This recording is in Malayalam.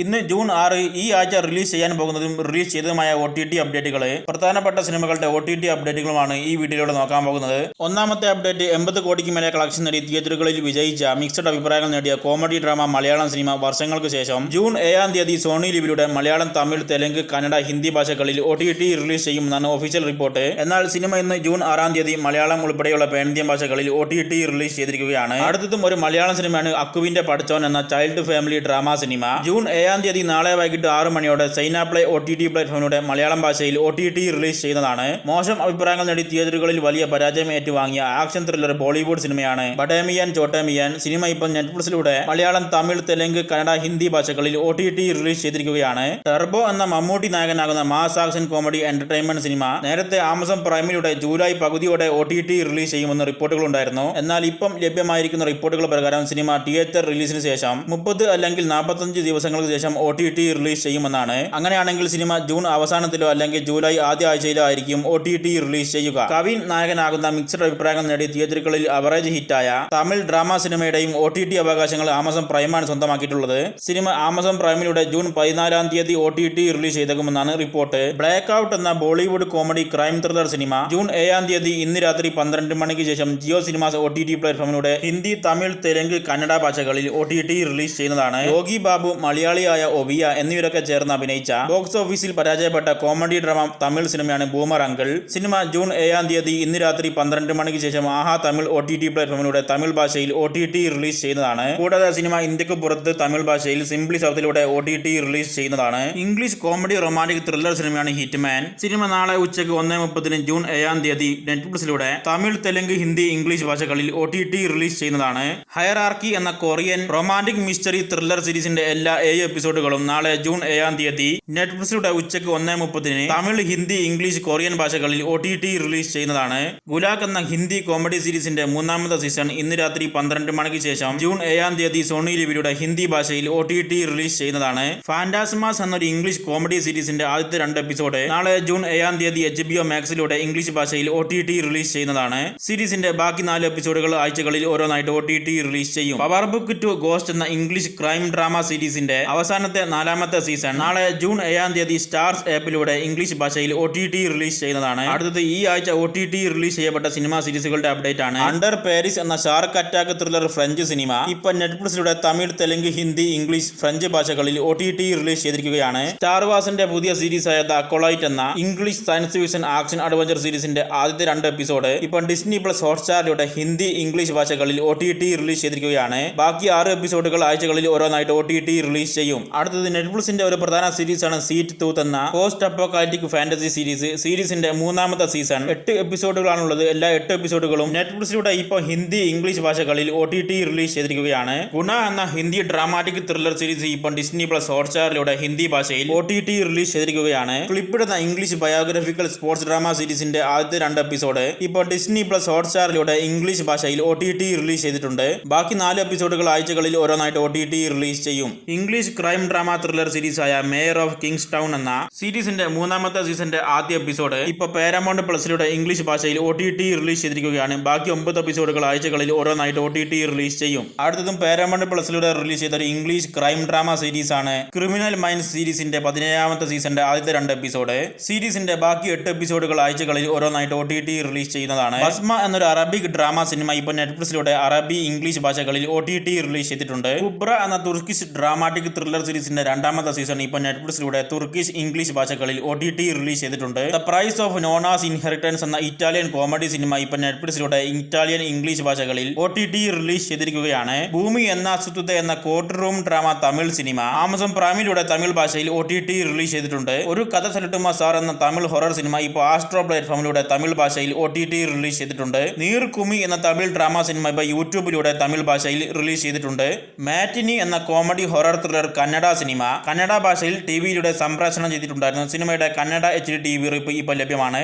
ഇന്ന് ജൂൺ ആറ് ഈ ആഴ്ച റിലീസ് ചെയ്യാൻ പോകുന്നതും റിലീസ് ചെയ്തതുമായ ഒ ടി ടി അപ്ഡേറ്റുകൾ പ്രധാനപ്പെട്ട സിനിമകളുടെ ഒ ടി ടി അപ്ഡേറ്റുകളുമാണ് ഈ വീഡിയോയിലൂടെ നോക്കാൻ പോകുന്നത്. ഒന്നാമത്തെ അപ്ഡേറ്റ് എൺപത് കോടിക്ക് മേലെ കളക്ഷൻ നേടി തിയേറ്ററുകളിൽ വിജയിച്ച മിക്സഡ് അഭിപ്രായങ്ങൾ നേടിയ കോമഡി ഡ്രാമ മലയാളം സിനിമ വർഷങ്ങൾക്ക് ശേഷം ജൂൺ ഏഴാം തീയതി സോണി ലിവിലൂടെ മലയാളം തമിഴ് തെലുങ്ക് കന്നഡ ഹിന്ദി ഭാഷകളിൽ ഒ ടി ടി റിലീസ് ചെയ്യുമെന്നാണ് ഒഫീഷ്യൽ റിപ്പോർട്ട്. എന്നാൽ സിനിമ ഇന്ന് ജൂൺ ആറാം തീയതി മലയാളം ഉൾപ്പെടെയുള്ള പേണിന്ത്യൻ ഭാഷകളിൽ ഒ ടി ടി റിലീസ് ചെയ്തിരിക്കുകയാണ്. അടുത്തതും ഒരു മലയാളം സിനിമയാണ് അക്കുവിന്റെ പഠിച്ചോൻ എന്ന child family drama cinema. June ഏഴാം തീയതി നാളെ വൈകിട്ട് ആറ് മണിയോടെ Saina play O T T പ്ലാറ്റ്ഫോമിലൂടെ Malayalam ഭാഷയിൽ ഒ ടി ടി റിലീസ് ചെയ്യുന്നതാണ്. മോശം അഭിപ്രായങ്ങൾ നേടി തിയേറ്ററുകളിൽ വലിയ പരാജയം ഏറ്റുവാങ്ങിയ ആക്ഷൻ ത്രില്ലർ ബോളിവുഡ് സിനിമയാണ് ബഡേമിയാൻ ചോട്ടേമിയാൻ. സിനിമ ഇപ്പം നെറ്റ്ഫ്ലിക്സിലൂടെ മലയാളം തമിഴ് തെലുങ്ക് കന്നഡ ഹിന്ദി ഭാഷകളിൽ ഒ ടി ടി റിലീസ് ചെയ്തിരിക്കുകയാണ്. ടെർബോ എന്ന മമ്മൂട്ടി നായകനാകുന്ന mass action comedy entertainment cinema നേരത്തെ ആമസോൺ പ്രൈമിലൂടെ ജൂലൈ പകുതിയോടെ ഒ ടി ടി റിലീസ് ചെയ്യുമെന്ന് റിപ്പോർട്ടുകളുണ്ടായിരുന്നു. എന്നാൽ ഇപ്പം ലഭ്യമായിരിക്കുന്ന റിപ്പോർട്ടുകൾ പ്രകാരം സിനിമ തിയേറ്റർ റിലീസിന് ശേഷം മുപ്പത് അല്ലെങ്കിൽ നാൽപ്പത്തഞ്ച് ദിവസങ്ങൾക്ക് ശേഷം ഒ ടി ടി റിലീസ് ചെയ്യുമെന്നാണ്. അങ്ങനെയാണെങ്കിൽ സിനിമ ജൂൺ അവസാനത്തിലോ അല്ലെങ്കിൽ ജൂലൈ ആദ്യ ആഴ്ചയിലോ ആയിരിക്കും ഒ ടി ടി റിലീസ് ചെയ്യുക. കവിൻ നായകനാകുന്ന മിക്സഡ് അഭിപ്രായങ്ങൾ നേടി തിയേറ്ററുകളിൽ അവറേജ് ഹിറ്റായ തമിഴ് ഡ്രാമ സിനിമയുടെയും ഒ ടി ടി അവകാശങ്ങൾ ആമസോൺ പ്രൈമാണ് സ്വന്തമാക്കിയിട്ടുള്ളത്. സിനിമ ആമസോൺ പ്രൈമിലൂടെ ജൂൺ പതിനാലാം തീയതി ഒ ടി ടി റിലീസ് ചെയ്തേക്കുമെന്നാണ് റിപ്പോർട്ട്. ബ്ലാക്ക് ഔട്ട് എന്ന Bollywood comedy crime thriller cinema June ഏഴാം തീയതി ഇന്ന് രാത്രി പന്ത്രണ്ട് മണിക്ക് ശേഷം Jio cinemas O T T പ്ലാറ്റ്ഫോമിലൂടെ Hindi Tamil Telugu Kannada ഭാഷകളിൽ ഒ ടി ടി റിലീസ് ചെയ്യുന്നതാണ്. യോഗി ബാബു മലയാളിയായ ഒബിയ എന്നിവരൊക്കെ ചേർന്ന് അഭിനയിച്ച ബോക്സ് ഓഫീസിൽ പരാജയപ്പെട്ട കോമഡി ഡ്രാമ തമിഴ് സിനിമയാണ് ബൂമർ അങ്കിൾ. സിനിമ ജൂൺ ഏഴാം തീയതി ഇന്ന് രാത്രി പന്ത്രണ്ട് മണിക്ക് ശേഷം Aha Tamil O T T പ്ലാറ്റ്ഫോമിലൂടെ Tamil ഭാഷയിൽ ഒ ടി ടി റിലീസ് ചെയ്യുന്നതാണ്. കൂടാതെ സിനിമ ഇന്ത്യയ്ക്ക് പുറത്ത് തമിഴ് ഭാഷയിൽ സിംപ്ലി സൗത്തിലൂടെ ഒ ടി ടി റിലീസ് ചെയ്യുന്നതാണ്. ഇംഗ്ലീഷ് കോമഡി റൊമാന്റിക് ത്രില്ലർ സിനിമയാണ് ഹിറ്റ്മാൻ. സിനിമ നാളെ ഉച്ചയ്ക്ക് ഒന്നേ മുപ്പതിന് ജൂൺ ഏഴാം തീയതി നെറ്റ്ഫ്ലിക്സിലൂടെ തമിഴ് തെലുങ്ക് ഹിന്ദി ഇംഗ്ലീഷ് ഭാഷകളിൽ ഒ ടി ടി റിലീസ് ചെയ്യുന്നതാണ്. ഹയറാർക്കി എന്ന കൊറിയൻ റൊമാന്റിക് മിസ്റ്ററി ത്രില്ലർ സീരീസിന്റെ എല്ലാ ഏഴ് എപ്പിസോഡുകളും നാളെ ജൂൺ ഏഴാം തീയതി നെറ്റ്ഫ്ലിക്സിലൂടെ ഉച്ചയ്ക്ക് ഒന്നേ മുപ്പതിന് തമിഴ് ഹിന്ദി ഇംഗ്ലീഷ് കൊറിയൻ ഭാഷകളിൽ ഒ ടി ടി റിലീസ് ചെയ്യുന്നതാണ്. ഗുലാഖ് എന്ന ഹിന്ദി കോമഡി സീരീസിന്റെ മൂന്നാമത്തെ സീസൺ ഇന്ന് രാത്രി പന്ത്രണ്ട് മണിക്ക് ശേഷം ജൂൺ ഏഴാം തീയതി സോണി ലിവിയുടെ ഹിന്ദി ഭാഷയിൽ ഒ ടി ടി റിലീസ് ചെയ്യുന്നതാണ്. ഫാൻഡാസ്മാസ് എന്നൊരു ഇംഗ്ലീഷ് കോമഡി സീരീസിന്റെ ആദ്യത്തെ രണ്ട് എപ്പിസോഡ് നാളെ ജൂൺ ഏഴാം തീയതി എച്ച് ബി ഒ മാക്സിലൂടെ ഇംഗ്ലീഷ് ഭാഷയിൽ ഒ ടി ടി റിലീസ് ചെയ്യുന്നതാണ്. സീരീസിന്റെ ബാക്കി നാല് എപ്പിസോഡുകൾ ആഴ്ചകളിൽ ഓരോന്നായിട്ട് ഒ ടി ടി റിലീസ് ചെയ്യും. പവർ ബുക്ക് ടു ഗോസ്റ്റ് എന്ന ഇംഗ്ലീഷ് ക്രൈം ഡ്രാമ സീരീസിന്റെ അവസാനത്തെ നാലാമത്തെ സീസൺ നാളെ ജൂൺ ഏഴാം തീയതി സ്റ്റാർസ് ആപ്പിലൂടെ ഇംഗ്ലീഷ് ഭാഷയിൽ ഒ ടി ടി റിലീസ് ചെയ്യുന്നതാണ്. അടുത്തത് ഈ ആഴ്ച ഒ ടി ടി റിലീസ് ചെയ്യപ്പെട്ട സിനിമ സീരീസുകളുടെ അപ്ഡേറ്റ് ആണ്. അണ്ടർ പാരീസ് എന്ന shark attack thriller French cinema ഇപ്പൊ നെറ്റ്ഫ്ലിക്സിലൂടെ തമിഴ് തെലുങ്ക് ഹിന്ദി ഇംഗ്ലീഷ് ഫ്രഞ്ച് ഭാഷകളിൽ ഒ ടി ടി റിലീസ് ചെയ്തിരിക്കുകയാണ്. സ്റ്റാർ വാസിന്റെ പുതിയ സീരീസായ ദ കൊളൈറ്റ് എന്ന English science fiction action adventure സീരീസിന്റെ ആദ്യത്തെ രണ്ട് എപ്പിസോഡ് ഇപ്പൊ ഡിസ്നി പ്ലസ് ഹോട്ട്സ്റ്റാറിലൂടെ ഹിന്ദി ഇംഗ്ലീഷ് ഭാഷകളിൽ ഒ ടി ടി റിലീസ് ചെയ്തിരിക്കുകയാണ്. ബാക്കി ആറ് എപ്പിസോഡുകൾ ആഴ്ചകളിൽ ഓരോന്നായിട്ട് ഒ ടി ടി റിലീസ് ചെയ്യും. അടുത്തത് നെറ്റ്ഫ്ലിക്സിന്റെ ഒരു പ്രധാന സീരീസാണ് സീറ്റ് തൂത്ത് എന്ന പോസ്റ്റ് അപ്പോക്കാലിറ്റിക് ഫാന്റസി സീരീസ്. സീരീസിന്റെ മൂന്നാമത്തെ സീസൺ. എട്ട് എപ്പിസോഡുകളാണുള്ളത്. എല്ലാ എട്ട് എപ്പിസോഡുകളും നെറ്റ്ഫ്ലിക്സിലൂടെ ഇപ്പോൾ ഹിന്ദി ഇംഗ്ലീഷ് ഭാഷകളിൽ ഒ ടി ടി റിലീസ് ചെയ്തിരിക്കുകയാണ്. ഗുണ എന്ന ഹിന്ദി ഡ്രാമാറ്റിക് ത്രില്ലർ സീരീസ് ഇപ്പോൾ ഡിസ്നി പ്ലസ് ഹോട്ട്സ്റ്റാറിലൂടെ ഹിന്ദി ഭാഷയിൽ ഒ ടി ടി റിലീസ് ചെയ്തിരിക്കുകയാണ്. ഫ്ലിപ്പിഡ് എന്ന ഇംഗ്ലീഷ് ബയോഗ്രഫിക്കൽ സ്പോർട്സ് ഡ്രാമ സീരീസിന്റെ ആദ്യത്തെ രണ്ട് എപ്പിസോഡ് ഇപ്പോൾ ഡിസ്നി പ്ലസ് ഹോട്ട്സ്റ്റാറിലൂടെ ഇംഗ്ലീഷ് ഭാഷയിൽ ഒ ടി ടി റിലീസ് ചെയ്തിട്ടുണ്ട്. ബാക്കി നാല് എപ്പിസോഡുകൾ ആഴ്ചകളിൽ ഓരോന്നായിട്ട് ഒ ടി ടി റിലീസ് ചെയ്യും. English crime drama thriller series ആയ മേയർ ഓഫ് കിങ്സ് ടൗൺ എന്ന സീരീസിന്റെ മൂന്നാമത്തെ സീസന്റെ ആദ്യ എപ്പിസോഡ് ഇപ്പോൾ പാരമൗണ്ട് പ്ലസിലൂടെ ഇംഗ്ലീഷ് ഭാഷയിൽ ഒ ടി ടി റിലീസ് ചെയ്തിരിക്കുകയാണ്. ബാക്കി ഒമ്പത് എപ്പിസോഡുകൾ ആഴ്ചകളിൽ ഓരോന്നായിട്ട് ഒ ടി ടി റിലീസ് ചെയ്യും. അടുത്തതും പാരമൗണ്ട് പ്ലസിലൂടെ റിലീസ് ചെയ്ത ഒരു ഇംഗ്ലീഷ് ക്രൈം ഡ്രാമ ആണ് ക്രിമിനൽ മൈൻഡ് സീരീസിന്റെ പതിനേഴാമത്തെ സീസന്റെ ആദ്യത്തെ രണ്ട് എപ്പിസോഡ് സീരീസിന്റെ ബാക്കി എട്ട് എപ്പിസോഡുകൾ ആഴ്ചകളിൽ ഓരോന്നായിട്ട് ഒ ടി ടി റിലീസ് ചെയ്യുന്നതാണ്. ഭസ്മ എന്നൊരു അറബിക് ഡ്രാമ സിനിമ ഇപ്പോൾ നെറ്റ്ഫ്ലിക്സിലൂടെ അറബി ഇംഗ്ലീഷ് ഭാഷകളിൽ ഒ ടി ടി റിലീസ് ചെയ്തിട്ടുണ്ട്. ഉബ്ര എന്ന തുർക്കിഷ് ഡ്രാമാറ്റിക് ത്രില്ലർ സീരീസിന്റെ രണ്ടാമത്തെ സീസൺ ഇപ്പോൾ നെറ്റ്ഫ്ലിക്സിലൂടെ തുർക്കിഷ് ഇംഗ്ലീഷ് ഭാഷകളിൽ ഒ ടി ടി റിലീസ് ചെയ്തിട്ടുണ്ട്. The price of Nonna's inheritance എന്ന ഇറ്റാലിയൻ കോമഡി സിനിമ ഇപ്പോൾ നെറ്റ്ഫ്ലിക്സിലൂടെ ഇറ്റാലിയൻ ഇംഗ്ലീഷ് ഭാഷകളിൽ ഒ ടി ടി റിലീസ് ചെയ്തിരിക്കുകയാണ്. ഭൂമി എന്ന സുത്തുത എന്ന court room drama Tamil cinema Amazon പ്രൈമിലൂടെ തമിഴ് ഭാഷയിൽ ഒ ടി ടി റിലീസ് ചെയ്തിട്ടുണ്ട്. ഒരു കഥ സലട്ടുമ സാർ എന്ന തമിഴ് ഹൊറർ സിനിമ ഇപ്പോൾ ആസ്ട്രോ പ്ലാറ്റ്ഫോമിലൂടെ തമിഴ് ഭാഷയിൽ ഒ ടി ടി റിലീസ് ചെയ്തിട്ടുണ്ട്. നീർ കുമി എന്ന തമിഴ് ഡ്രാമ സിനിമ ഇപ്പോൾ യൂട്യൂബിലൂടെ തമിഴ് ഭാഷയിൽ റിലീസ് ചെയ്തിട്ടുണ്ട്. മാറ്റിനി എന്ന comedy horror thriller Kannada cinema. Kannada ഭാഷയിൽ ടി വിയിലൂടെ സംപ്രേഷണം ചെയ്തിട്ടുണ്ടായിരുന്നു സിനിമയുടെ Kannada H D T V rip ഇപ്പോൾ ലഭ്യമാണ്.